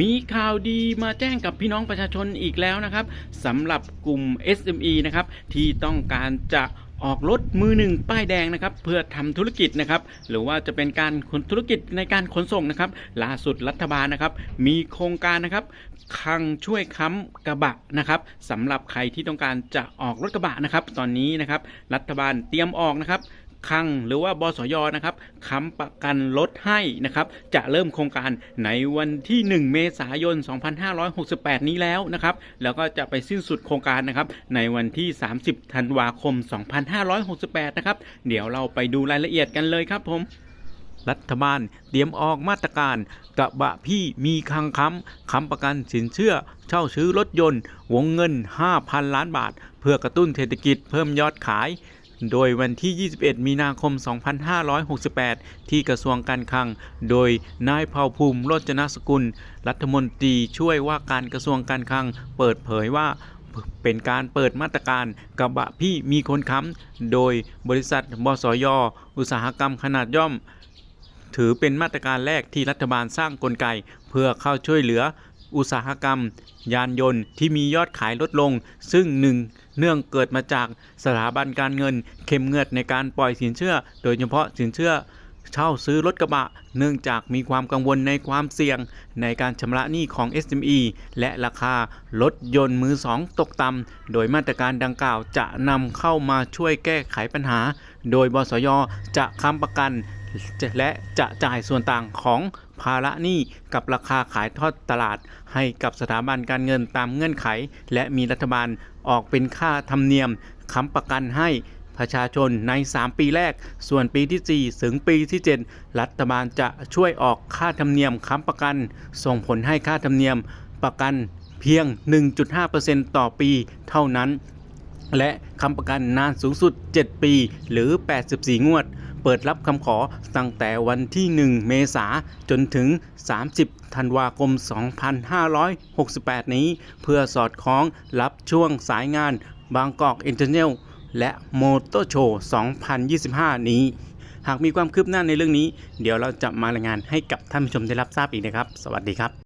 มีข่าวดีมาแจ้งกับพี่น้องประชาชนอีกแล้วนะครับสำหรับกลุ่ม SME นะครับที่ต้องการจะออกรถมือหนึ่งป้ายแดงนะครับเพื่อทำธุรกิจนะครับหรือว่าจะเป็นการขนธุรกิจในการขนส่งนะครับล่าสุดรัฐบาลนะครับ มีโครงการนะครับคังช่วยค้ำกระบะนะครับสำหรับใครที่ต้องการจะออกรถกระบะนะครับ ตอนนี้นะครับรัฐบาลเตรียมออกนะครับ คังหรือว่าบสยนะครับค้ำประกันรถให้นะครับจะเริ่มโครงการในวันที่ 1 เมษายน 2568 นี้แล้วนะครับแล้วก็จะไปสิ้นสุดโครงการนะครับในวันที่ 30 ธันวาคม 2568 นะครับเดี๋ยวเราไปดูรายละเอียดกันเลยครับผมรัฐบาลเตรียมออกมาตรการกระบะพี่มีคังค้ำค้ำประกันสินเชื่อ เช่าซื้อรถยนต์ วงเงิน 5,000 ล้านบาท เพื่อกระตุ้นเศรษฐกิจเพิ่มยอดขาย โดยวันที่ 21 มีนาคม 2568 ที่กระทรวงการคลัง โดยนายเผ่าภูมิโรจนสกุล รัฐมนตรีช่วยว่าการกระทรวงการคลัง เปิดเผยว่าเป็นการเปิดมาตรการกระบะพี่มีคนค้ำ โดยบริษัทบสยอุตสาหกรรมขนาดย่อม ถือเป็นมาตรการแรกที่รัฐบาลสร้างกลไก เพื่อเข้าช่วยเหลือ อุตสาหกรรม ยานยนต์ที่มียอดขายลดลง ซึ่งหนึ่งเนื่องเกิดมาจากสถาบันการเงินเข้มงวดในการปล่อยสินเชื่อ โดยเฉพาะสินเชื่อเช่าซื้อรถกระบะ เนื่องจากมีความกังวลในความเสี่ยง ในการชำระหนี้ของ SME และราคารถยนต์มือสองตกต่ำ โดยมาตรการดังกล่าวจะนำเข้ามาช่วยแก้ไขปัญหา โดยบสยจะค้ำประกัน และจะจ่ายส่วนต่างของ ภาระหนี้กับราคาขายทอดตลาด ให้กับสถาบันการเงินตามเงื่อนไข และมีรัฐบาลออกเป็นค่าธรรมเนียมค้ำประกันให้ประชาชนใน 3 ปีแรก ส่วนปีที่ 4 ถึงปีที่ 7 รัฐบาลจะช่วยออกค่าธรรมเนียมค้ำประกัน ส่งผลให้ค่าธรรมเนียมประกันเพียง 1.5%ต่อปีเท่านั้น และค้ำประกันนานสูงสุด 7 ปี หรือ 84 งวด เปิดรับคำขอตั้งแต่วันที่ 1 เมษาจนถึง 30 ธันวาคม 2568 นี้ เพื่อสอดคล้องรับช่วงสายงานบางกอกอินเตอร์เนลและโมโตโชว์2025 นี้ หากมีความคืบหน้าในเรื่องนี้ เดี๋ยวเราจะมารายงานให้กับท่านผู้ชมได้รับทราบอีกนะครับ สวัสดีครับ